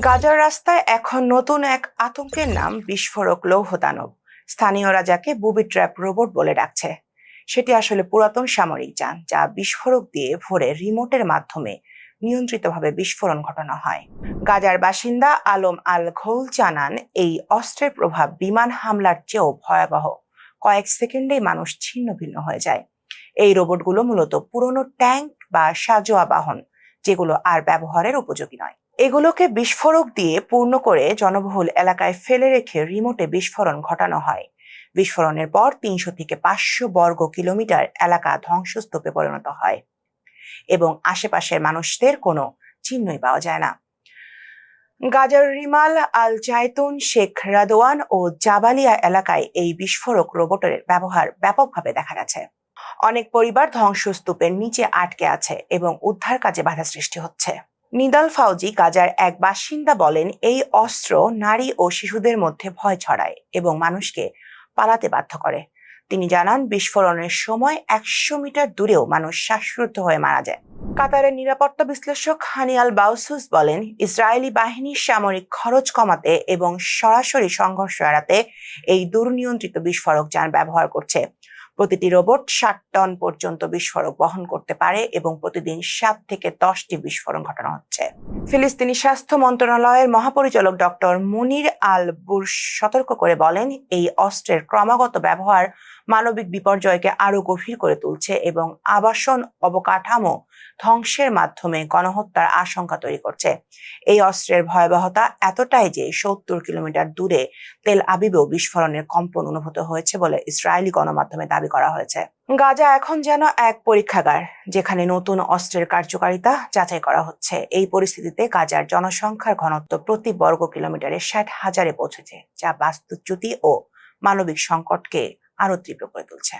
গাজার রাস্তায় এখন নতুন এক আতঙ্কের নাম বিস্ফোরক লৌহ দানব। স্থানীয়রা যাকে বুবি ট্র্যাপ রোবট বলে ডাকছে। সেটি আসলে পুরাতন সামরিক যান, যা বিস্ফোরক দিয়ে ভরে রিমোটের মাধ্যমে নিয়ন্ত্রিতভাবে বিস্ফোরণ ঘটানো হয়। গাজার বাসিন্দা আলম আল ঘোল জানান, এই অস্ত্রের প্রভাব বিমান হামলার চেয়েও ভয়াবহ। কয়েক সেকেন্ডেই মানুষ ছিন্ন ভিন্ন হয়ে যায়। এই রোবটগুলো মূলত পুরনো ট্যাঙ্ক বা সাজোয়া বাহন যেগুলো আর ব্যবহারের উপযোগী নয়। এগুলোকে বিস্ফোরক দিয়ে পূর্ণ করে জনবহুল এলাকায় ফেলে রেখে রিমোটে বিস্ফোরণ ঘটানো হয়। বিস্ফোরণের পর তিনশো থেকে পাঁচশো বর্গ কিলোমিটার এলাকা ধ্বংসস্তূপে পরিণত হয় এবং আশেপাশের মানুষদের কোনো চিহ্নই পাওয়া যায় না। গাজার Rimal al Zeitoun Sheikh Radwan ও জাবালিয়া এলাকায় এই বিস্ফোরক রোবটের ব্যবহার ব্যাপকভাবে দেখা গেছে। অনেক পরিবার ধ্বংসস্তূপের নিচে আটকে আছে এবং উদ্ধার কাজে বাধা সৃষ্টি হচ্ছে। নিদাল ফাউজি গাজার এক বাসিন্দা বলেন, এই অস্ত্র নারী ও শিশুদের মধ্যে ভয় ছড়ায় এবং মানুষকে পালাতে বাধ্য করে। তিনি জানান, বিস্ফোরণের সময় একশো মিটার দূরেও মানুষ শ্বাসরুদ্ধ হয়ে মারা যায়। কাতারের নিরাপত্তা বিশ্লেষক হানিয়াল বাউসুস বলেন, ইসরায়েলি বাহিনীর সামরিক খরচ কমাতে এবং সরাসরি সংঘর্ষ এড়াতে এই দুর্নিয়ন্ত্রিত বিস্ফোরক যান ব্যবহার করছে। প্রতিটি রোবট ষাট টন পর্যন্ত বিস্ফোরক বহন করতে পারে এবং প্রতিদিন সাত থেকে দশটি বিস্ফোরণ ঘটানো হচ্ছে। ফিলিস্তিনি স্বাস্থ্য মন্ত্রণালয়ের মহাপরিচালক ডক্টর মুনির আল বুর্শ সতর্ক করে বলেন, এই অস্ত্রের ক্রমাগত ব্যবহার মানবিক বিপর্যয়কে আরও গভীর করে তুলছে এবং আবাসন অবকাঠামো ধ্বংসের মাধ্যমে গণহত্যার আশঙ্কা তৈরি করছে। এই অস্ত্রের ভয়াবহতা এতটাই যে সত্তর কিলোমিটার দূরে তেল আবিবেও বিস্ফোরণের কম্পন অনুভূত হয়েছে বলে ইসরায়েলি গণমাধ্যমে দাবি করা হয়েছে। গাজা এখন যেন এক পরীক্ষাগার, যেখানে নতুন অস্ত্রের কার্যকারিতা যাচাই করা হচ্ছে। এই পরিস্থিতিতে গাজার জনসংখ্যার ঘনত্ব প্রতি বর্গ কিলোমিটারে ষাট হাজারে পৌঁছেছে, যা বাস্তুচ্যুতি ও মানবিক সংকটকে আরও তীব্র করে তুলছে।